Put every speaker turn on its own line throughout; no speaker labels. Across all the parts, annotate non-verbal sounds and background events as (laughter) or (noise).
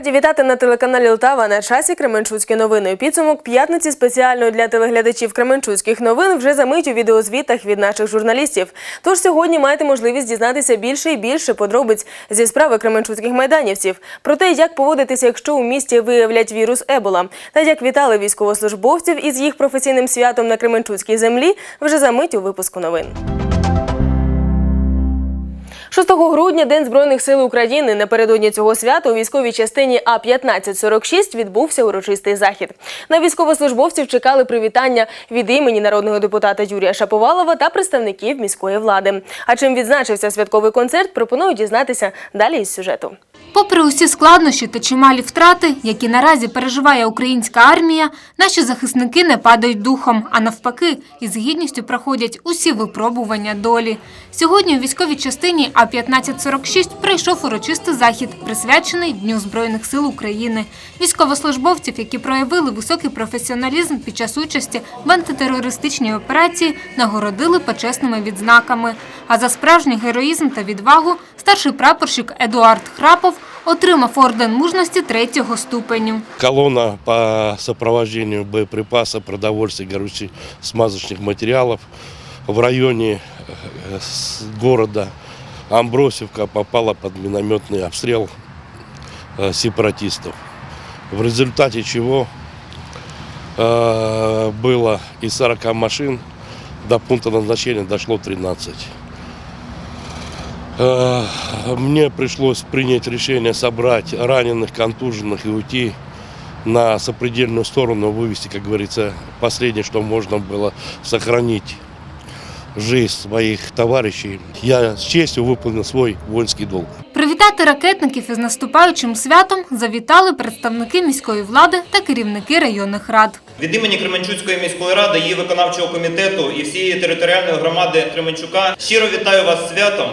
Раді вітати на телеканалі Лтава на часі Кременчуцькі новини. Підсумок п'ятниці спеціально для телеглядачів Кременчуцьких новин вже за мить у відеозвітах від наших журналістів. Тож сьогодні маєте можливість дізнатися більше і більше подробиць зі справи кременчуцьких майданівців про те, як поводитися, якщо у місті виявлять вірус Ебола, та як вітали військовослужбовців із їх професійним святом на Кременчуцькій землі. Вже за мить у випуску новин. 6 грудня День Збройних сил України. Напередодні цього свята у військовій частині А 1546 відбувся урочистий захід. На військовослужбовців чекали привітання від імені народного депутата Юрія Шаповалова та представників міської влади. А чим відзначився святковий концерт, пропоную дізнатися далі із сюжету.
Попри усі складнощі та чималі втрати, які наразі переживає українська армія, наші захисники не падають духом, а навпаки, із гідністю проходять усі випробування долі. Сьогодні у військовій частині А-1546 пройшов урочистий захід, присвячений Дню Збройних сил України. Військовослужбовців, які проявили високий професіоналізм під час участі в антитерористичній операції, нагородили почесними відзнаками. А за справжній героїзм та відвагу старший прапорщик Едуард Храпов отримав орден мужності третього ступеню.
колонна по сопровождению боеприпасов, продовольствия, горючих смазочных материалов в районе э, с- города Амбросевка попала под минометный обстрел э, сепаратистов. В результате чего э, было из 40 машин до пункта назначения дошло 13. Э, Мне пришлось принять решение собрать раненых, контуженных и уйти на сопредельную сторону, вывести, как говорится, последнее, что можно было сохранить жизнь своих товарищей. Я с честью выполнил свой воинский долг.
Привітати ракетників із наступаючим святом завітали представники міської влади та керівники районних рад.
Від імені Кременчуцької міської ради, її виконавчого комітету і всієї територіальної громади Кременчука щиро вітаю вас святом.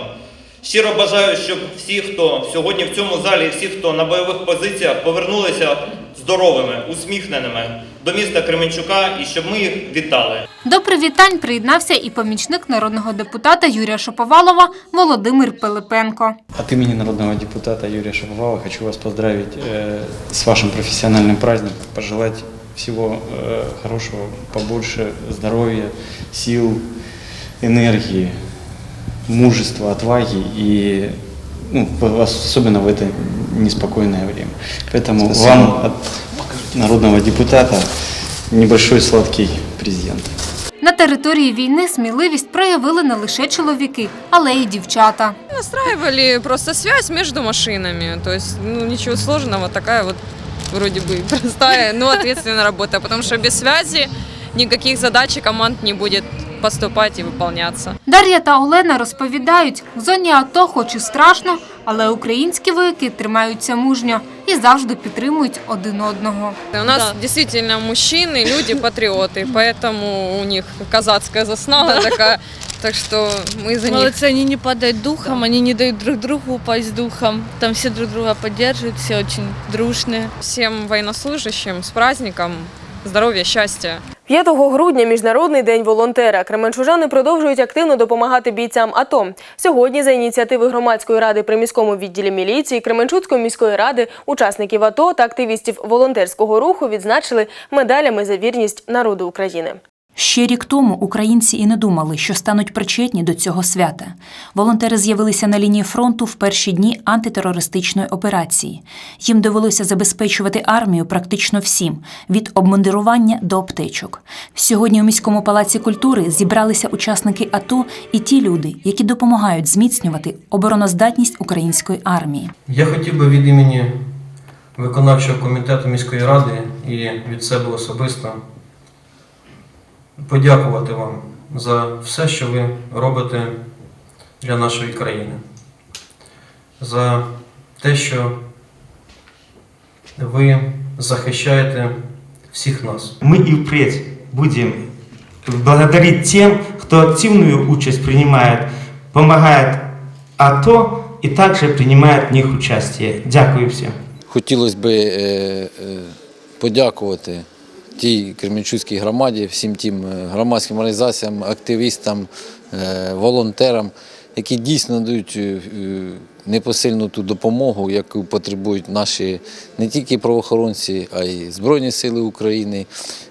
Щиро бажаю, щоб всі, хто сьогодні в цьому залі, всі, хто на бойових позиціях, повернулися здоровими, усміхненими до міста Кременчука і щоб ми їх вітали.
До привітань приєднався і помічник народного депутата Юрія Шаповалова Володимир Пилипенко.
От имени народного депутата Юрия Шаповала хочу вас поздравить э, с вашим профессиональным праздником, пожелать всего э, хорошего, побольше здоровья, сил, энергии, мужества, отваги и ну, в- особенно в это неспокойное время. Поэтому вам от народного депутата небольшой сладкий презент.
На території війни сміливість проявили не лише чоловіки, але й дівчата.
Настраивали просто связь между машинами. То есть, ну, ничего сложного, такая вот вроде бы простая, но ответственная работа. Потому что без связи никаких задач и команд не будет поступать и выполняться.
Дар'я та Олена розповідають, в зоні АТО хоч і страшно, але українські вояки тримаються мужньо і завжди підтримують один одного.
У нас действительно мужчины, люди патриоты, (laughs) поэтому у них казацкая заснага такая. Так что мы за них
Молодцы, они не падают духом, они не дают друг другу упасть духом. Там все друг друга поддерживают, все очень дружные.
всем военнослужащим с праздником, здоровья, счастья.
5 грудня міжнародний день волонтера. Кременчужани продовжують активно допомагати бійцям АТО. Сьогодні за ініціативи громадської ради при міському відділі міліції Кременчуцької міської ради учасників АТО та активістів волонтерського руху відзначили медалями за вірність народу України.
Ще рік тому українці і не думали, що стануть причетні до цього свята. Волонтери з'явилися на лінії фронту в перші дні антитерористичної операції. Їм довелося забезпечувати армію практично всім від обмундирування до аптечок. Сьогодні у міському палаці культури зібралися учасники АТО і ті люди, які допомагають зміцнювати обороноздатність української армії.
Я хотів би від імені виконавчого комітету міської ради і від себе особисто подякувати вам за все, що ви робите для нашої країни, за те, що ви захищаєте всіх нас.
Мы и впредь будем благодарить тем, кто активную участь принимает, помогает АТО и также принимает в них участие. Дякую всем.
Хотілося б е, е, подякувати тій Кременчуцькій громаді, всім тим е, громадським організаціям, активістам, е, волонтерам, які дійсно надають е, е, непосильну ту допомогу, яку потребують наші не тільки правоохоронці, а й Збройні Сили України,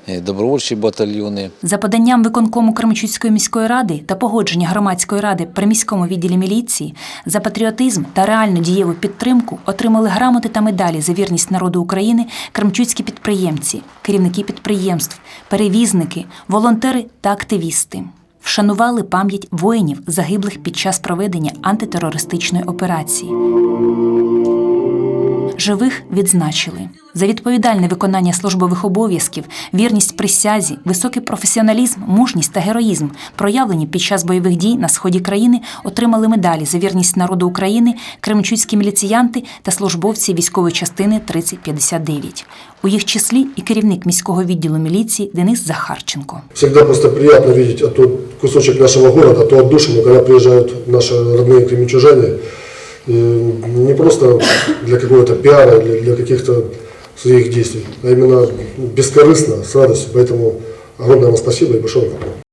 е, добровольчі батальйони.
За поданням виконкому Кременчуцької міської ради та погодження громадської ради при міському відділі міліції за патріотизм та реальну дієву підтримку отримали грамоти та медалі за вірність народу України кремчуцькі підприємці, керівники підприємств, перевізники, волонтери та активісти. Вшанували пам'ять воїнів, загиблих під час проведення антитерористичної операції. Живих відзначили за відповідальне виконання службових обов'язків, вірність присязі, високий професіоналізм, мужність та героїзм, проявлені під час бойових дій на сході країни, отримали медалі за вірність народу України, кременчуцькі міліціянти та службовці військової частини 3059. У їх числі і керівник міського відділу міліції Денис Захарченко.
Всегда просто приятно видеть а тот кусочек нашего города, ту отдушину, когда приезжают наши родные кременчужане. И не просто для какого-то пиара, для, для каких-то своих действий, а именно бескорыстно, с радостью. Поэтому огромное вам спасибо и большое вам.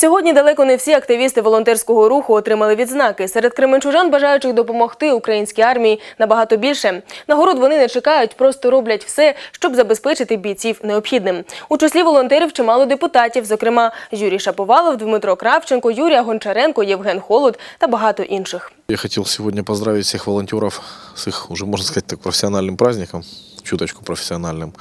Сьогодні далеко не всі активісти волонтерського руху отримали відзнаки. Серед кременчужан, бажаючих допомогти українській армії, набагато більше. Нагород вони не чекають, просто роблять все, щоб забезпечити бійців необхідним. У числі волонтерів чимало депутатів, зокрема Юрій Шаповалов, Дмитро Кравченко, Юрія Гончаренко, Євген Холод та багато інших.
Я хотел сегодня поздравить всех волонтеров с их, уже можно сказать так, профессиональным праздником, чуточку профессиональным.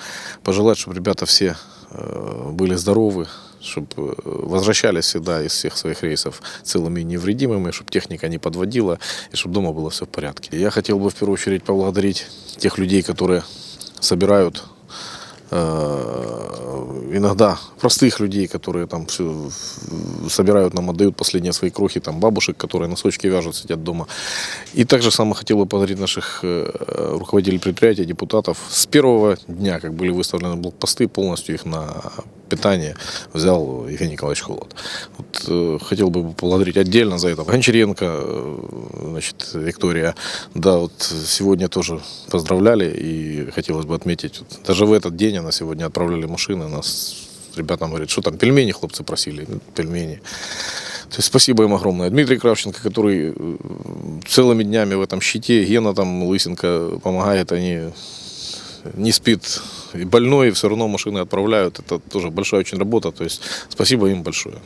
Пожелать, чтобы ребята все э, были здоровы, Чтобы возвращались всегда из всех своих рейсов целыми и невредимыми, чтобы техника не подводила и чтобы дома было все в порядке. Я хотел бы в первую очередь поблагодарить тех людей, которые собирают э, иногда простых людей, которые там всё собирают нам, отдают последние свои крохи, там бабушек, которые носочки вяжут, сидят дома. И также само хотел бы поблагодарить наших э, руководителей предприятий, депутатов. С первого дня, как были выставлены блокпосты, полностью их на питание взял Евгений Николаевич Холод. Вот, э, хотел бы поблагодарить отдельно за это Гончаренко, э, значит, Виктория. Да, вот сегодня тоже поздравляли и хотелось бы отметить, вот, даже в этот день она сегодня отправляли машины, нас ребятам говорят, что там, пельмени хлопцы просили, Ну, пельмени. То есть спасибо им огромное. Дмитрий Кравченко, который э, целыми днями в этом щите, Гена там, Лысенко помогает, они не спит и больной, и все равно машины отправляют. Это тоже большая очень работа. То есть спасибо им большое.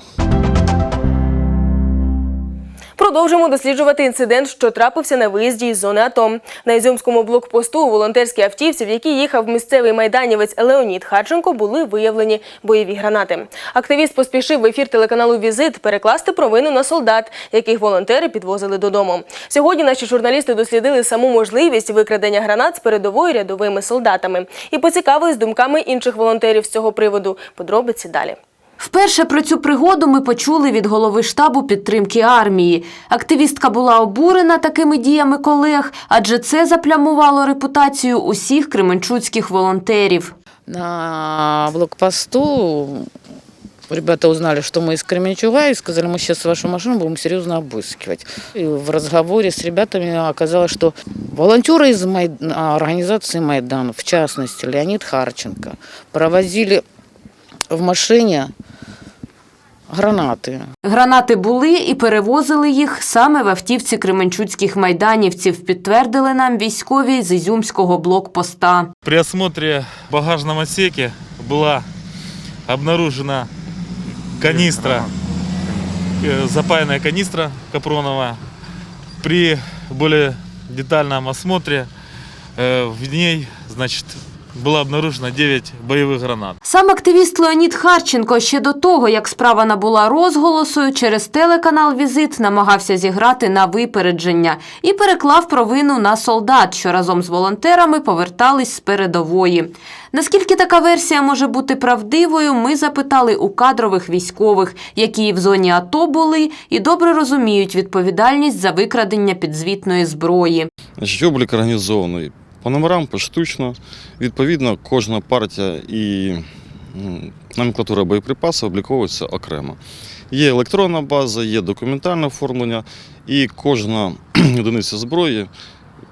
Продовжимо досліджувати інцидент, що трапився на виїзді із зони АТО. На Ізюмському блокпосту у автівці, в якій їхав місцевий майданівець Леонід Харченко, були виявлені бойові гранати. Активіст поспішив в ефір телеканалу Візит перекласти провину на солдат, яких волонтери підвозили додому. Сьогодні наші журналісти дослідили саму можливість викрадення гранат з передовою рядовими солдатами і поцікавились думками інших волонтерів з цього приводу. Подробиці далі.
Вперше про цю пригоду ми почули від голови штабу підтримки армії. Активістка була обурена такими діями колег, адже це заплямувало репутацію усіх кременчуцьких волонтерів.
На блокпосту ребята узнали, что мы из Кременчуга, и сказали, мы сейчас вашу машину будем серьезно обыскивать. И в разговоре с ребятами оказалось, что волонтеры из Майд- организации «Майдан», в частности Леонид Харченко, провозили в машине гранаты.
Гранати були і перевозили їх саме в автівці кременчуцьких майданівців, підтвердили нам військові з Ізюмського блокпоста.
При осмотре в багажном отсеке была обнаружена канистра, э, запаянная канистра капроновая. При более детальном осмотре э, в ней, значит, было обнаружено 9 боевых гранат.
Сам активіст Леонід Харченко ще до того, як справа набула розголосу, через телеканал Візит намагався зіграти на випередження і переклав провину на солдат, що разом з волонтерами повертались з передової. Наскільки така версія може бути правдивою, ми запитали у кадрових військових, які в зоні АТО були і добре розуміють відповідальність за викрадення підзвітної зброї.
Облік організований по номерам, поштучно. Відповідно, кожна партія і номенклатура боєприпасів обліковується окремо. Є електронна база, є документальне оформлення, і кожна (clears throat) одиниця зброї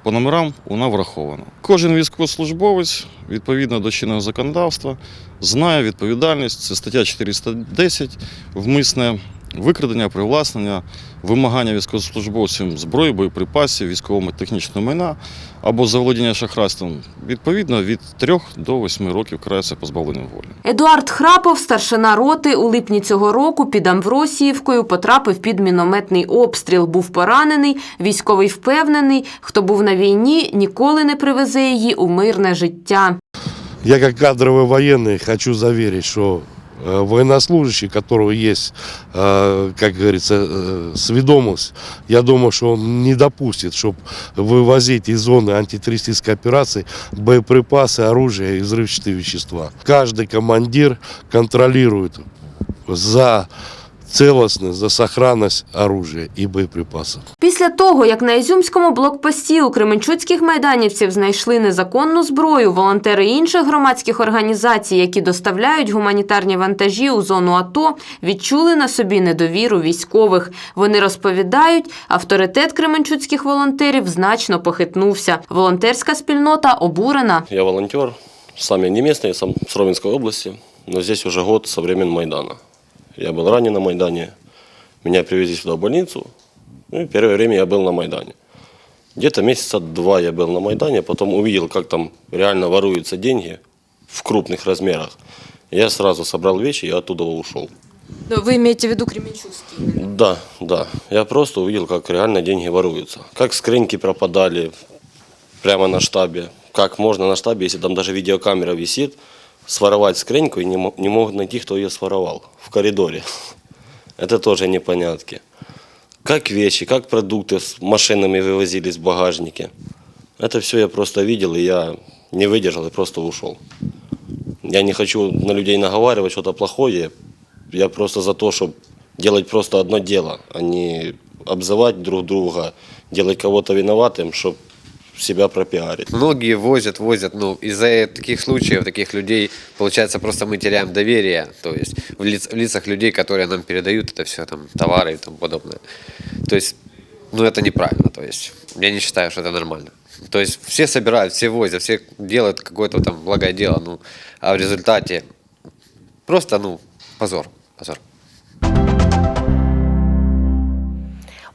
по номерам вона врахована. Кожен військовослужбовець, відповідно до чинного законодавства, знає відповідальність. Це стаття 410, вмисне викрадення, привласнення, вимагання військовослужбовцям зброї, боєприпасів, військового технічного майна або заволодіння шахрайством, відповідно від 3 до 8 років карається позбавленням волі.
Едуард Храпов, старшина роти, у липні цього року під Амвросіївкою потрапив під мінометний обстріл. Був поранений. Військовий впевнений, хто був на війні, ніколи не привезе її у мирне життя.
Я как кадровый военный хочу заверить, что э, военнослужащий, у которого есть, э, как говорится, э, сведомость, я думаю, что он не допустит, чтобы вывозить из зоны антитеррористической операции боеприпасы, оружие и взрывчатые вещества. Каждый командир контролирует за целостность, за сохранность оружия и боеприпасов.
Після того, як на Ізюмському блокпості у кременчуцьких майданівців знайшли незаконну зброю, волонтери інших громадських організацій, які доставляють гуманітарні вантажі у зону АТО, відчули на собі недовіру військових. Вони розповідають, авторитет кременчуцьких волонтерів значно похитнувся. Волонтерська спільнота обурена.
Я волонтер, сам я не местный, сам с Ровенской области, но здесь уже год со времен Майдана. Я был ранен на Майдане, меня привезли сюда в больницу, ну и первое время я был на Майдане. Где-то месяца два я был на Майдане, потом увидел, как там реально воруются деньги в крупных размерах. Я сразу собрал вещи и оттуда ушел.
Ви маєте в виду Кременчуцький?
Да, да. Я просто увидел, как реально деньги воруются. Как скриньки пропадали прямо на штабе. Как можно на штабе, если там даже видеокамера висит, своровать скриньку и не, мо- не могут найти, кто ее своровал в коридоре. (laughs) Это тоже непонятки. Как вещи, как продукты с машинами вывозились в багажнике. Это все я просто видел, и я не выдержал и просто ушел. Я не хочу на людей наговаривать что-то плохое. Я просто за то, чтобы делать просто одно дело, а не обзывать друг друга, делать кого-то виноватым, чтобы себя пропиарить.
Многие возят, возят, ну, из-за таких случаев, таких людей, получается, просто мы теряем доверие, то есть в, лиц- в лицах людей, которые нам передают это все, там, товары и тому подобное. То есть, ну, это неправильно, то есть, я не считаю, что это нормально. То есть, все собирают, все возят, все делают какое-то там благое дело, ну, а в результате просто, ну, позор, позор.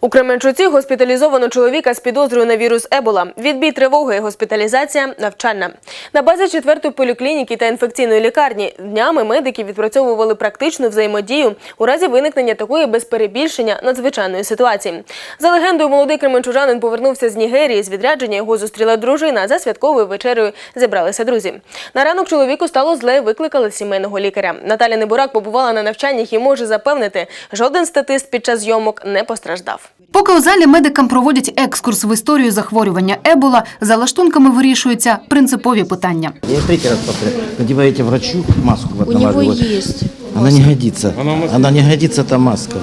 У Кременчуці госпіталізовано чоловіка з підозрою на вірус Ебола. Відбій тривоги, госпіталізація, навчальна. На базі четвертої поліклініки та інфекційної лікарні днями медики відпрацьовували практичну взаємодію у разі виникнення такої без перебільшення надзвичайної ситуації. За легендою, молодий кременчужанин повернувся з Нігерії. З відрядження його зустріла дружина. За святковою вечерею зібралися друзі. На ранок чоловіку стало зле, викликали сімейного лікаря. Наталя Небурак побувала на навчаннях і може запевнити, жоден статист під час зйомок не постраждав.
Поки у залі медикам проводять екскурс в історію захворювання Ебола, за лаштунками вирішуються принципові питання.
Я третій раз повторяю. надіваєте врачу маску
У нього
наваливают.
есть.
Она не годится. Она не годится, эта маска.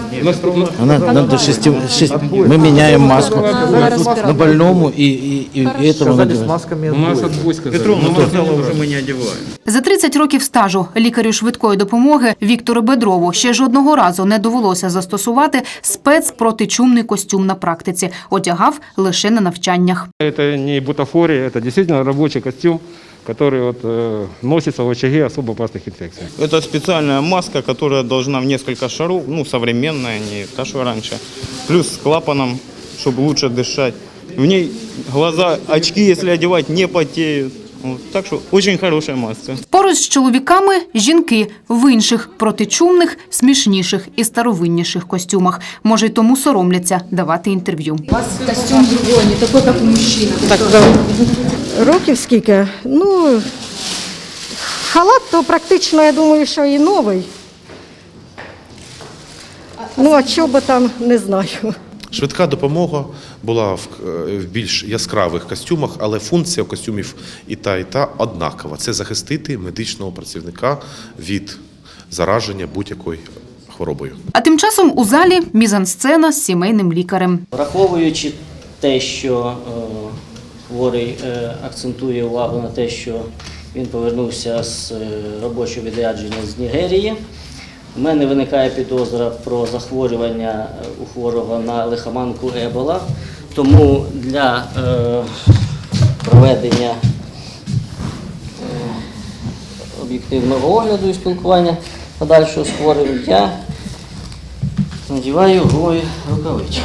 Она надо шести, шесть- Мы меняем маску на больному и, и, и этому надеваем.
У нас отгвоздка. Петровна сказала, уже мы не одеваем.
За 30 років стажу лікарю швидкої допомоги Віктору Бедрову ще жодного разу не довелося застосувати спецпротичумний костюм на практиці. Одягав лише на навчаннях.
Это не бутафория, это действительно рабочий костюм, который вот, э, носится в очаге особо опасных инфекций.
Это специальная маска, которая должна в несколько шаров, ну, современная, не та, что раньше. Плюс с клапаном, чтобы лучше дышать. В ней глаза, очки, если одевать, не потеют. Вот, так что очень хорошая маска.
Поруч з чоловіками жінки в інших протичумних, смішніших і старовинніших костюмах. Може, й тому соромляться давати інтерв'ю.
У вас костюм другой, не такой, как у мужчин.
Так, років скільки? Ну, халат то практично, я думаю, що і новий. Ну, а що би там, не знаю.
Швидка допомога була в, е, в більш яскравих костюмах, але функція костюмів і та, і та однакова. Це захистити медичного працівника від зараження будь-якою хворобою.
А тим часом у залі мізансцена з сімейним лікарем.
Враховуючи те, що е, хворий е, акцентує увагу на те, що він повернувся з е, робочого відрядження з Нігерії, у мене виникає підозра про захворювання е, у хворого на лихоманку Ебола. Тому для проведення об'єктивного огляду і спілкування подальшого з хворим я надіваю голі рукавички.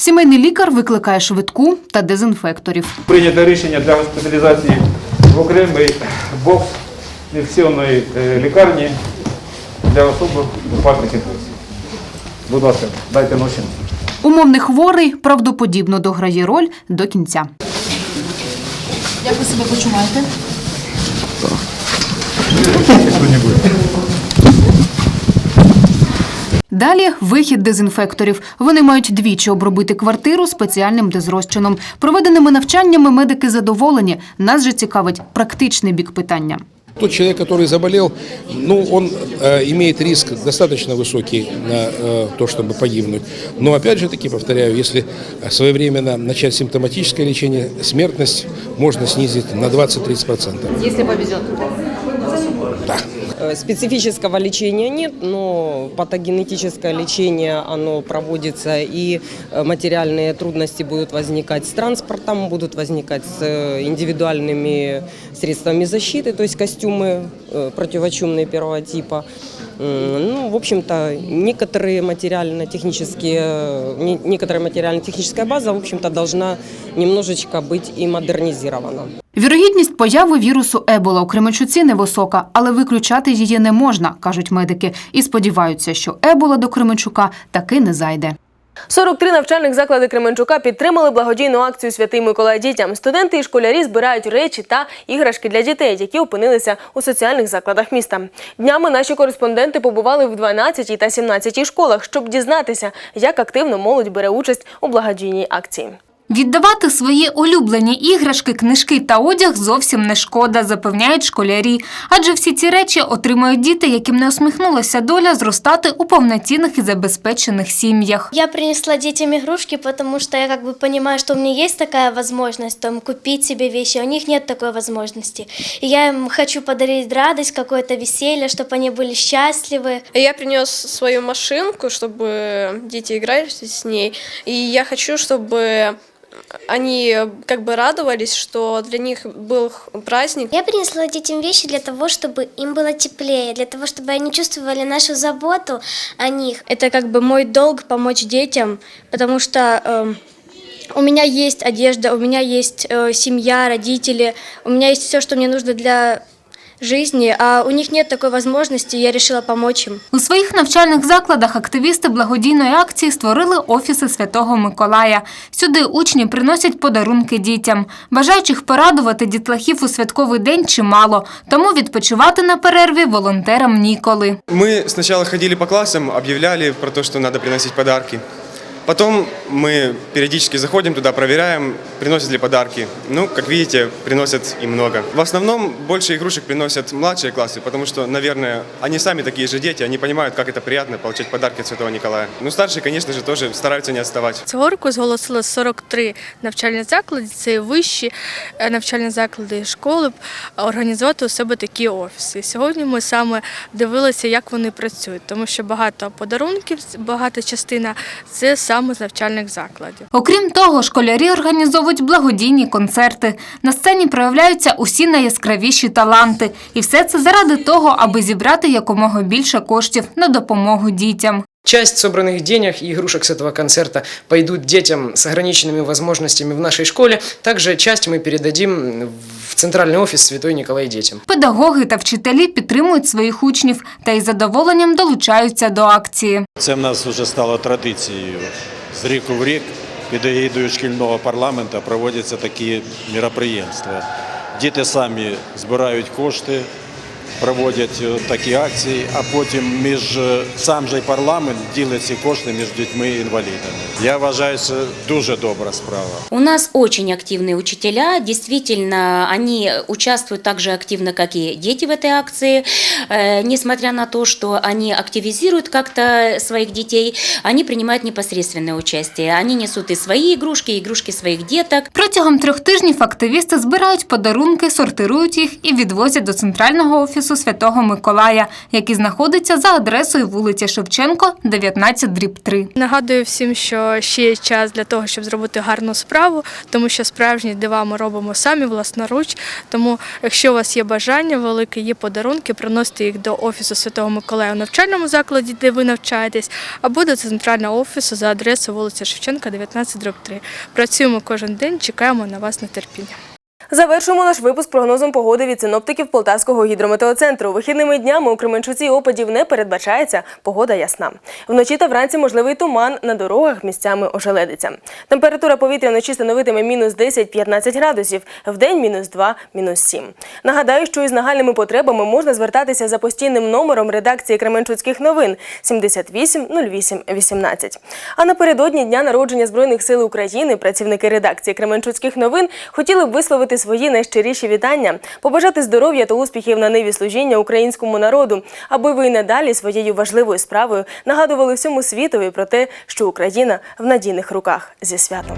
Сімейний лікар викликає швидку та дезінфекторів.
Прийнято рішення для госпіталізації в окремий бокс інфекційної е, лікарні для особи випадних інфекцій. Будь ласка, дайте ноші.
Умовний хворий правдоподібно дограє роль до кінця.
Як ви себе почуваєте?
Далі вихід дезінфекторів. Вони мають двічі обробити квартиру спеціальним дезрозчином. Проведеними навчаннями медики задоволені. Нас же цікавить практичний бік питання.
Тот человек, который заболел, ну, он э, имеет риск достаточно высокий на э, то, чтобы погибнуть. Но опять же таки, повторяю, если своевременно начать симптоматическое лечение, смертность можно снизить на 20-30%.
Если повезет.
Да.
Э, Специфического лечения нет, но патогенетическое лечение, оно проводится, и э, материальные трудности будут возникать с транспортом, будут возникать с э, индивидуальными средствами защиты, то есть костюмы э, противочумные первого типа. М, Ну, в общем-то, некоторые материально-технические, э, не- некоторая материально-техническая база, в общем-то, должна немножечко быть и модернизирована.
Вірогідність появи вірусу Ебола у Кременчуці невисока, але виключати її не можна, кажуть медики, і сподіваються, що Ебола до Кременчука таки не зайде.
43 навчальних заклади Кременчука підтримали благодійну акцію Святий Миколай дітям. Студенти і школярі збирають речі та іграшки для дітей, які опинилися у соціальних закладах міста. Днями наші кореспонденти побували в 12 та 17 школах, щоб дізнатися, як активно молодь бере участь у благодійній акції.
Віддавати свої улюблені іграшки, книжки та одяг зовсім не шкода, запевняють школярі. Адже всі ці речі отримають діти, яким не усміхнулася доля зростати у повноцінних і забезпечених сім'ях.
Я принесла детям игрушки, потому что я как бы понимаю, что у меня есть такая возможность там купить себе вещи, а у них нет такой возможности. И я им хочу подарить радость, какое-то веселье, чтобы они были счастливы.
Я принес свою машинку, чтобы дети игрались с ней. И я хочу, чтобы они как бы радовались, что для них был праздник.
Я принесла детям вещи для того, чтобы им было теплее, для того, чтобы они чувствовали нашу заботу о них. Это как бы мой долг помочь детям, потому что эм, у меня есть одежда, у меня есть э, семья, родители, у меня есть все, что мне нужно для жизни, а у них нет такой возможности, я решила помочь им.
У своїх навчальних закладах активісти благодійної акції створили офіси Святого Миколая. Сюди учні приносять подарунки дітям. Бажаючих порадувати дітлахів у святковий день чимало, тому відпочивати на перерві волонтерам ніколи.
Мы сначала ходили по классам, объявляли про то, что надо приносить подарки. Потом мы периодически заходим туда, проверяем, приносят ли подарки. Ну, как видите, приносят и много. В основном больше игрушек приносят младшие классы, потому что, наверное, они сами такие же дети, они понимают, как это приятно получать подарки от Святого Николая. Ну, старшие, конечно же, тоже стараются не отставать.
Цього року зголосили 43 навчальні заклади, це і вищі е, навчальні заклади і школи, е, організувати у себе такі офіси. І Сьогодні ми саме дивилися, як вони працюють, тому що багато подарунків, багата частина це саме з навчальних закладів.
Окрім того, школярі організовують благодійні концерти. На сцені проявляються усі найяскравіші таланти. І все це заради того, аби зібрати якомога більше коштів на допомогу дітям.
Часть собранных денег и игрушек с этого концерта пойдут детям с ограниченными возможностями в нашей школе. Также часть мы передадим в центральный офис Святой Николай детям.
Педагоги та вчителі підтримують своїх учнів та із задоволенням долучаються до акції.
Це в нас вже стало традицією. З ріку в рік під егідою шкільного парламенту проводяться такі міроприємства. Діти самі збирають кошти, проводять е, такі акції, а потім між е, сам же й парламент ділить ці кошти між дітьми-інвалідами. Я вважаю, це дуже добра справа.
У нас очень активные учителя, действительно, они участвуют так же активно, как и дети в этой акции. Э, Несмотря на то, что они активизируют как-то своих детей, они принимают непосредственное участие. Они несут и свои игрушки, и игрушки своих деток.
Протягом трьох тижнів активісти збирають подарунки, сортирують їх і відвозять до центрального офісу
Офісу Святого Миколая, який знаходиться за адресою вулиця Шевченко, 19 дріб 3.
Нагадую всім, що ще є час для того, щоб зробити гарну справу, тому що справжні дива ми робимо самі власноруч. Тому, якщо у вас є бажання велике, є подарунки, приносите їх до офісу Святого Миколая у навчальному закладі, де ви навчаєтесь, або до центрального офісу за адресою вулиця Шевченка, 19 дроб 3. Працюємо кожен день, чекаємо на вас на терпіння.
Завершуємо наш випуск прогнозом погоди від синоптиків Полтавського гідрометеоцентру. Вихідними днями у Кременчуці опадів не передбачається. Погода ясна. Вночі та вранці можливий туман на дорогах місцями ожеледиться. Температура повітря вночі становитиме мінус 10-15 градусів, вдень мінус 2, мінус 7. Нагадаю, що із нагальними потребами можна звертатися за постійним номером редакції Кременчуцьких новин 78 08 18. А напередодні дня народження Збройних сил України працівники редакції Кременчуцьких новин хотіли б висловити свої найщиріші вітання, побажати здоров'я та успіхів на ниві служіння українському народу, аби ви й надалі своєю важливою справою нагадували всьому світові про те, що Україна в надійних руках зі святом.